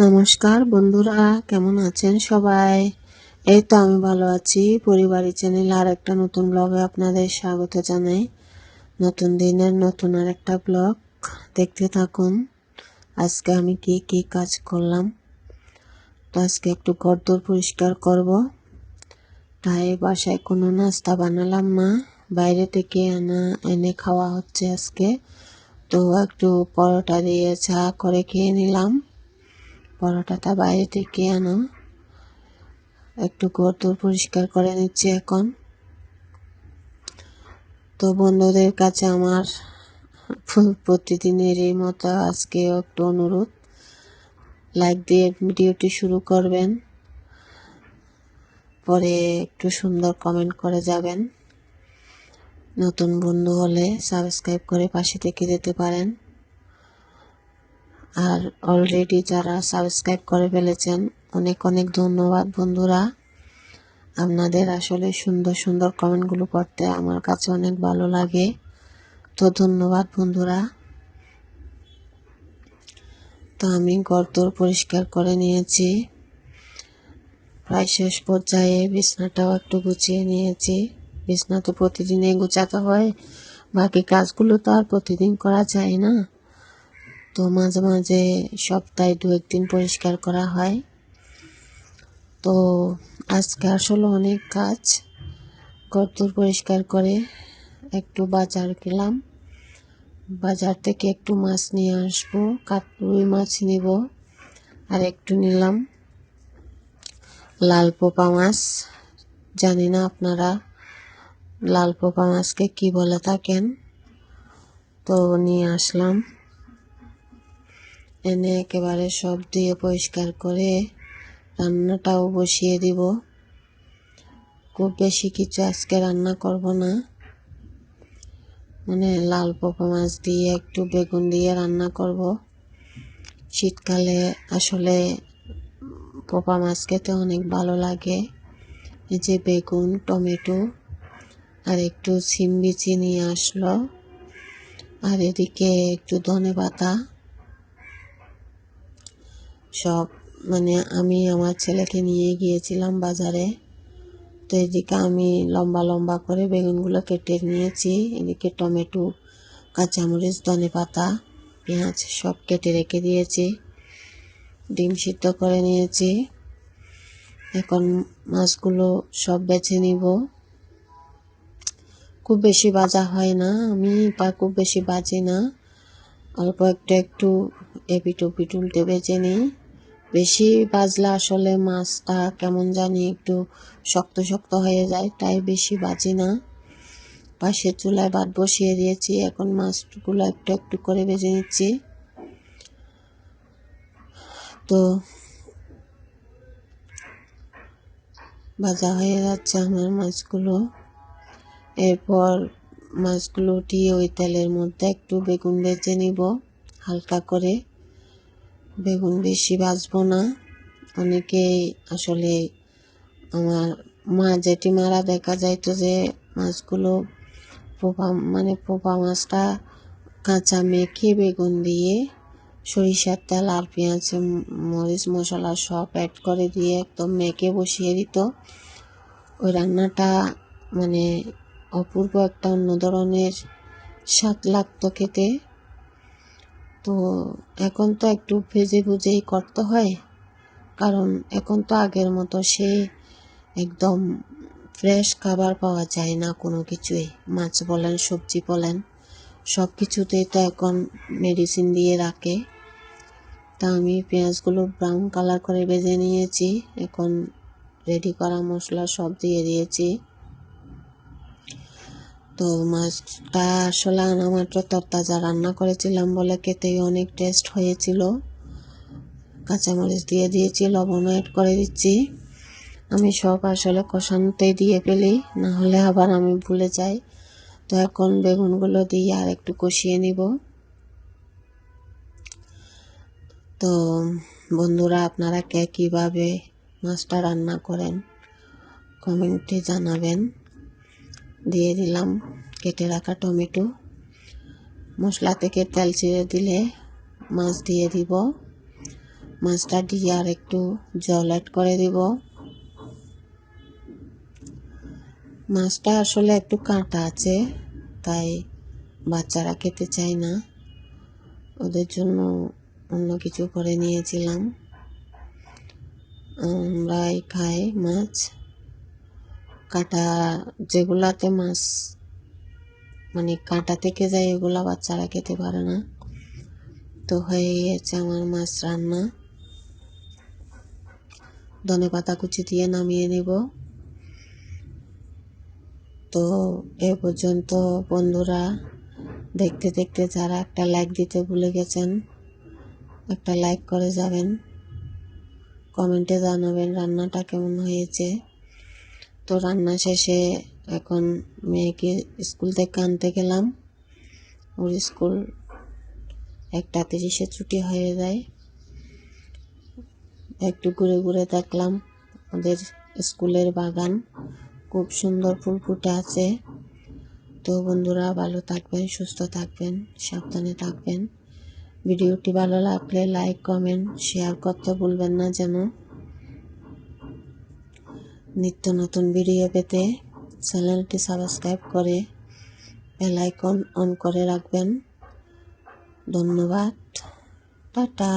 নমস্কার বন্ধুরা, কেমন আছেন সবাই? এই তো আমি ভালো আছি। পরিবারের চ্যানেল আর একটা নতুন ব্লগে আপনাদের স্বাগত জানাই। নতুন দিনের নতুন আর একটা ব্লগ দেখতে থাকুন, আজকে আমি কি কি কাজ করলাম। তো আজকে একটু গর্দর পরিষ্কার করব। তাই বাসায় কোনো নাস্তা বানালাম না। বাইরে থেকে আনা, এনে খাওয়া হচ্ছে আজকে। তো একটু পরোটা দিয়ে চা করে খেয়ে নিলাম। পরোটাটা বাইরে থেকে আনো। একটু গর্দর পরিষ্কার করে নিচ্ছি এখন। তো বন্ধুদের কাছে আমার প্রতিদিনের এই মতো আজকে একটু অনুরোধ। লাইক দিয়ে ভিডিওটি শুরু করবেন। পরে একটু সুন্দর কমেন্ট করে যাবেন। নতুন বন্ধু হলে সাবস্ক্রাইব করে পাশে থেকে যেতে পারেন। আর অলরেডি যারা সাবস্ক্রাইব করে ফেলেছেন, অনেক অনেক ধন্যবাদ বন্ধুরা। আপনাদের আসলে সুন্দর সুন্দর কমেন্টগুলো পড়তে আমার কাছে অনেক ভালো লাগে। তো ধন্যবাদ বন্ধুরা। তো আমি গর্তর পরিষ্কার করে নিয়েছি। প্রায় শেষ পর্যায়ে বিছনাটাও একটু গুছিয়ে নিয়েছি। বিছনা তো প্রতিদিনই গুছাতে হয়, বাকি কাজগুলো তো আর প্রতিদিন করা যায় না। তো মাঝে মাঝে সপ্তাহে দু একদিন পরিষ্কার করা হয়। তো আজকে আসলে অনেক কাজ। গর্দর পরিষ্কার করে একটু বাজার গেলাম। বাজার থেকে একটু মাছ নিয়ে আসব কাট রুই মাছ নিব আর একটু নিলাম লাল পোপা মাছ। জানি না আপনারা লাল পোপা মাছকে কি বলে থাকেন। তো নিয়ে আসলাম। এনে একেবারে সব দিয়ে পরিষ্কার করে রান্নাটাও বসিয়ে দিব। খুব বেশি কিছু আজকে রান্না করব না। মানে লাল পোকা মাছ দিয়ে একটু বেগুন দিয়ে রান্না করব। শীতকালে আসলে পোপা মাছ খেতে অনেক ভালো লাগে। এই যে বেগুন, টমেটো আর একটু সিম বিচি নিয়ে আসলো। আর এদিকে একটু ধনে পাতা সব মানে আমি আমার ছেলেকে নিয়ে গিয়েছিলাম বাজারে। তো এদিকে আমি লম্বা লম্বা করে বেগুনগুলো কেটে নিয়েছি। এদিকে টমেটো, কাঁচামরিচ ধনে পাতা পেঁয়াজ সব কেটে রেখে দিয়েছি। ডিম সিদ্ধ করে নিয়েছি। এখন মাছগুলো সব বেছে নিব। খুব বেশি বাজা হয় না, আমি বা খুব বেশি বাজি না। অল্প একটু একটু এপিটু পিটুলতে বেছে নিই। বেশি বাজলে আসলে মাছটা কেমন জানি একটু শক্ত শক্ত হয়ে যায়, তাই বেশি বাজি না। পাশে চুলায় ভাত বসিয়ে দিয়েছি, এখন মাছগুলো একটু একটু করে বেজে নিচ্ছি। তো ভাজা হয়ে যাচ্ছে আমার মাছগুলো। এরপর মাছগুলো উঠিয়ে ওই তেলের মধ্যে একটু বেগুন বেজে নিব, হালকা করে। বেগুন বেশি ভাজবো না। অনেকেই আসলে আমার মা জেঠিমারা দেখা যাইতো যে মাছগুলো পোপা মানে পোপা মাছটা কাঁচা মেখে বেগুন দিয়ে সরিষার তেল আর পেঁয়াজ, মরিচ, মশলা সব অ্যাড করে দিয়ে একদম মেখে বসিয়ে দিত। ওই রান্নাটা মানে অপূর্ব একটা অন্য ধরনের স্বাদ লাগতো খেতে। তো এখন তো একটু ভেজে ভুজেই করতে হয়। কারণ এখন তো আগের মতো সে একদম ফ্রেশ খাবার পাওয়া যায় না কোনো কিছুই। মাছ বলেন, সবজি বলেন সব কিছুতেই তো এখন মেডিসিন দিয়ে রাখে। তা আমি পেঁয়াজগুলো ব্রাউন কালার করে ভেজে নিয়েছি। এখন রেডি করা মশলা সব দিয়ে দিয়েছি। তো মাছটা আসলে আনামাত্র তরতাজা রান্না করেছিলাম বলে খেতেই অনেক টেস্ট হয়েছিল। কাঁচামরিচ দিয়ে দিয়েছি, লবণ অ্যাড করে দিচ্ছি। আমি সব আসলে কষানোতেই দিয়ে ফেলি, না হলে আবার আমি ভুলে যাই। তো এখন বেগুনগুলো দিয়ে আর একটু কষিয়ে নিব। তো বন্ধুরা, আপনারা কে কীভাবে মাছটা রান্না করেন, কমেন্টে জানাবেন। দিয়ে দিলাম, কেটে রাখা টমেটো। মশলা থেকে তেল ছেড়ে দিলে মাছ দিয়ে দিব। মাছটা দিয়ে আর একটু জল অ্যাড করে দিব। মাছটা আসলে একটু কাঁটা আছে, তাই বাচ্চারা খেতে চায় না। ওদের জন্য অন্য কিছু করে নিয়েছিলাম। আমরাই খাই মাছ। কাঁটা যেগুলাতে মাছ মানে কাঁটা থেকে যায় এগুলা বাচ্চারা খেতে পারে না। তো হয়ে গিয়েছে আমার মাছ রান্না। ধনে পাতা কুচি দিয়ে নামিয়ে নেব। তো এ পর্যন্ত বন্ধুরা, দেখতে দেখতে যারা একটা লাইক দিতে ভুলে গেছেন, একটা লাইক করে যাবেন। কমেন্টে জানাবেন রান্নাটা কেমন হয়েছে। তো রান্না শেষে এখন মেয়েকে স্কুল থেকে আনতে গেলাম। ওর স্কুল একটা তিরিশে ছুটি হয়ে যায়। একটু ঘুরে ঘুরে দেখলাম ওদের স্কুলের বাগান, খুব সুন্দর ফুল ফুটে আছে। তো বন্ধুরা, ভালো থাকবেন, সুস্থ থাকবেন, সাবধানে থাকবেন। ভিডিওটি ভালো লাগলে লাইক কমেন্ট শেয়ার করতে ভুলবেন না যেন। নিত্য নতুন ভিডিও পেতে চ্যানেলটি সাবস্ক্রাইব করে বেল আইকন অন করে রাখবেন। ধন্যবাদ। টাটা।